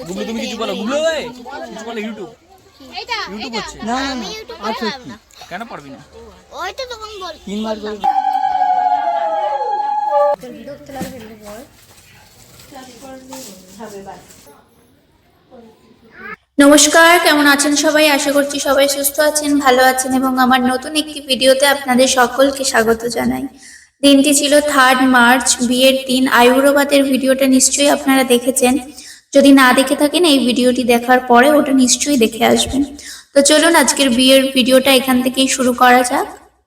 গুগলু তুমি কিছু বলো গুগলু এই কিছু বলো ইউটিউব এইটা ইউটিউব হচ্ছে। না, না, আমি ইউটিউব পারব না। কেন পারবি না? ওই তো তখন বল। তিনবার করে নমস্কার কেমন আছেন সবাই? আশা করছি সবাই সুস্থ আছেন ভালো আছেন এবং আমার নতুন একটি ভিডিওতে আপনাদের সকলকে স্বাগত জানাই। দিনটি ছিল থার্ড মার্চ বিয়ের দিন। আয়ুর্বাদের ভিডিওটা নিশ্চয়ই আপনারা দেখেছেন। যদি না দেখে থাকেন, এই ভিডিওটি দেখার পরে ওটা নিশ্চয়ই দেখে আসবেন। তো চলুন আজকের বিয়ের ভিডিওটা এখান থেকেই শুরু করা যাক।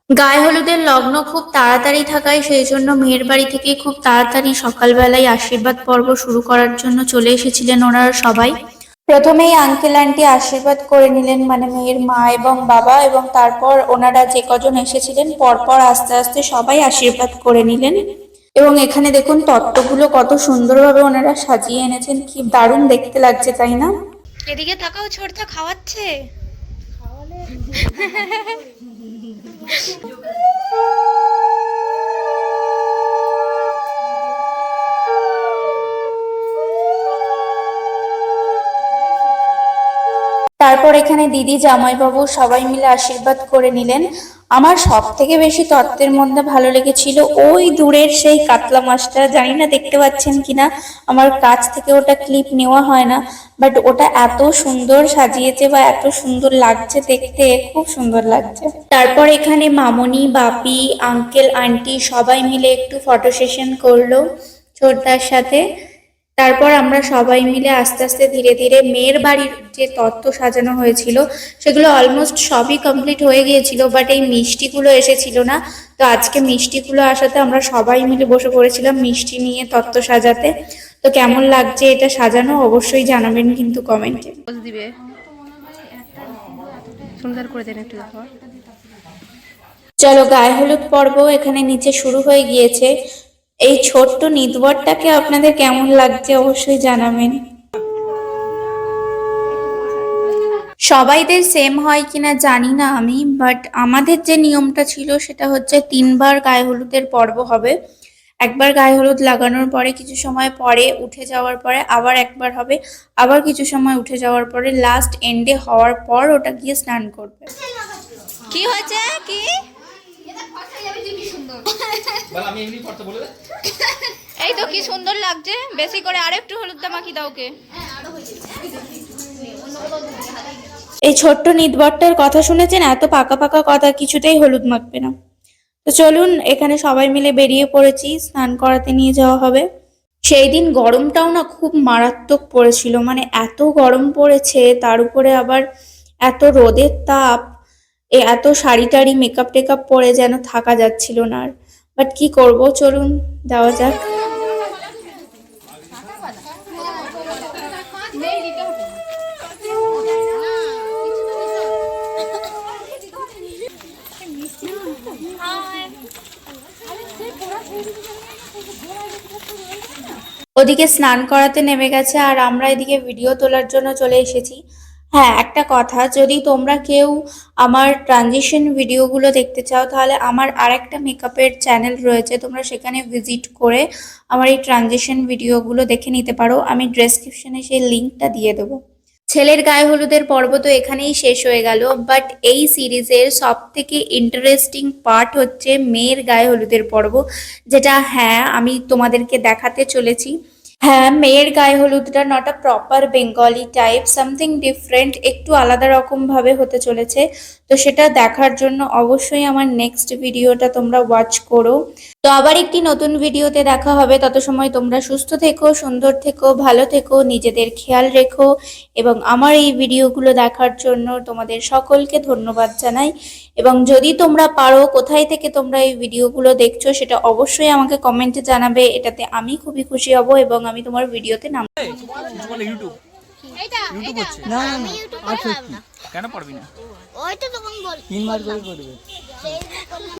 গায়ে হলুদের লগ্ন খুব তাড়াতাড়ি থাকায় সেই জন্য মেয়ের বাড়ি থেকে খুব তাড়াতাড়ি সকালবেলায় আশীর্বাদ পর্ব শুরু করার জন্য চলে এসেছিলেন ওনারা সবাই। প্রথমেই আঙ্কেল আন্টি আশীর্বাদ করে নিলেন মানে মেয়ের মা এবং বাবা এবং তারপর ওনারা যে কজন এসেছিলেন, পরপর আস্তে আস্তে সবাই আশীর্বাদ করে নিলেন। এবং এখানে দেখুন তত্ত্বগুলো কত সুন্দরভাবে ওনারা সাজিয়ে এনেছেন। কি দারুণ দেখতে লাগছে তাই না? এদিকে থাকাও ছোটটা খাওয়াচ্ছে? তারপর এখানে দিদি, জামাইবাবু সবাই মিলে আশীর্বাদ করে নিলেন। আমার সব থেকে বেশি তত্ত্বের মধ্যে ভালো লেগেছিল ওই দূরের সেই কাতলা মাছটা। জানি না দেখতে পাচ্ছেন কিনা, আমার কাছ থেকে ওটা ক্লিপ নেওয়া হয় না। বাট ওটা এত সুন্দর সাজিয়েছে বা এত সুন্দর লাগছে দেখতে, খুব সুন্দর লাগছে। তারপর এখানে মামনি, বাপি আঙ্কেল আন্টি সবাই মিলে একটু ফটো সেশন করল। ছোটদার সাথে। তারপর আমরা সবাই মিলে আস্তে আস্তে ধীরে ধীরে মেয়ের বাড়ির যে তত্ত্ব সাজানো হয়েছিল সেগুলো অলমোস্ট সবই কমপ্লিট হয়ে গিয়েছিল বাট এই মিষ্টিগুলো এসেছিল না। তো আজকে মিষ্টিগুলো আসাতে আমরা সবাই মিলে বসে পড়েছিলাম মিষ্টি নিয়ে তত্ত্ব সাজাতে। তো কেমন লাগছে এটা সাজানো? অবশ্যই জানাবেন কিন্তু কমেন্টে দিবে। সুন্দর করে দেন একটু চলো গায়ে হলুদ পর্ব এখানে নিচে শুরু হয়ে গিয়েছে। এই ছোট্ট নিদবরটাকে আপনাদের কেমন লাগছে অবশ্যই জানাবেন। সবাইদের সেম হয় কিনা জানি না আমি বাট আমাদের যে নিয়মটা ছিল সেটা হচ্ছে তিনবার গায়ে হলুদের পর্ব হবে। একবার গায়ে হলুদ লাগানোর পরে কিছু সময় পরে উঠে যাওয়ার পরে আবার একবার হবে, আবার কিছু সময় উঠে যাওয়ার পরে লাস্ট এন্ডে হওয়ার পর ওটা গিয়ে স্নান করবে। কি হয়েছে? কি আমি এমনি করতে বলে দে এই তো কি সুন্দর লাগছে। বেশি করে আরেকটু হলুদটা মাখি দাও কে এই ছোট্ট নিদবরটার কথা শুনেছেন এত পাকা পাকা কথা কিছুতেই হলুদ মাখবে না। তো চলুন এখানে সবাই মিলে বেরিয়ে পড়েছি স্নান করাতে নিয়ে যাওয়া হবে। সেই দিন গরমটাও না খুব মারাত্মক পড়েছিল মানে এত গরম পড়েছে তার উপরে আবার এত রোদের তাপ এ এত শাড়ি টাড়ি মেকআপ টেকআপ পরে যেন থাকা যাচ্ছিল না আর। বাট কি করব চলুন যাওয়া যাক। ওদিকে স্নান করাতে নেমে গেছে আর আমরা এদিকে ভিডিও তোলার জন্য চলে এসেছি। হ্যাঁ একটা কথা। যদি তোমরা কেউ আমার ট্রানজিশন ভিডিওগুলো দেখতে চাও, তাহলে আমার আরেকটা মেকআপের চ্যানেল রয়েছে। তোমরা সেখানে ভিজিট করে আমার এই ট্রানজিশন ভিডিওগুলো দেখে নিতে পারো। আমি ডেসক্রিপশনে সেই লিঙ্কটা দিয়ে দেবো। ছেলের গায়ে হলুদের পর্ব তো এখানেই শেষ হয়ে গেল বাট এই সিরিজের সব থেকে ইন্টারেস্টিং পার্ট হচ্ছে মেয়ের গায়ে হলুদের পর্ব, যেটা হ্যাঁ আমি তোমাদেরকে দেখাতে চলেছি। হ্যাঁ মেয়ের গায়ে হলুদটা not a proper Bengali type something different একটু আলাদা রকম ভাবে হতে চলেছে। তো সেটা দেখার জন্য অবশ্যই আমার নেক্সট ভিডিওটা তোমরা ওয়াচ করো। তো আবার একটি নতুন ভিডিওতে দেখা হবে। তত সময় তোমরা সুস্থ থেকো সুন্দর থেকো ভালো থেকো নিজেদের খেয়াল রেখো এবং আমার এই ভিডিওগুলো দেখার জন্য তোমাদের সকলকে ধন্যবাদ জানাই। এবং যদি তোমরা পারো কোথায় থেকে তোমরা এই ভিডিওগুলো দেখছ সেটা অবশ্যই আমাকে কমেন্টে জানাবে। এটাতে আমি খুবই খুশি হব এবং আমি তোমার ভিডিওতে নাম এই, কিছু বলো ইউটিউব এইটা ইউটিউব এইটা হচ্ছে না, না, আমি না, ইউটিউব আর করতে পারব সত্যি। না কেন পারবি না? ওই তো তখন বল তিনবার করে করবে। সেই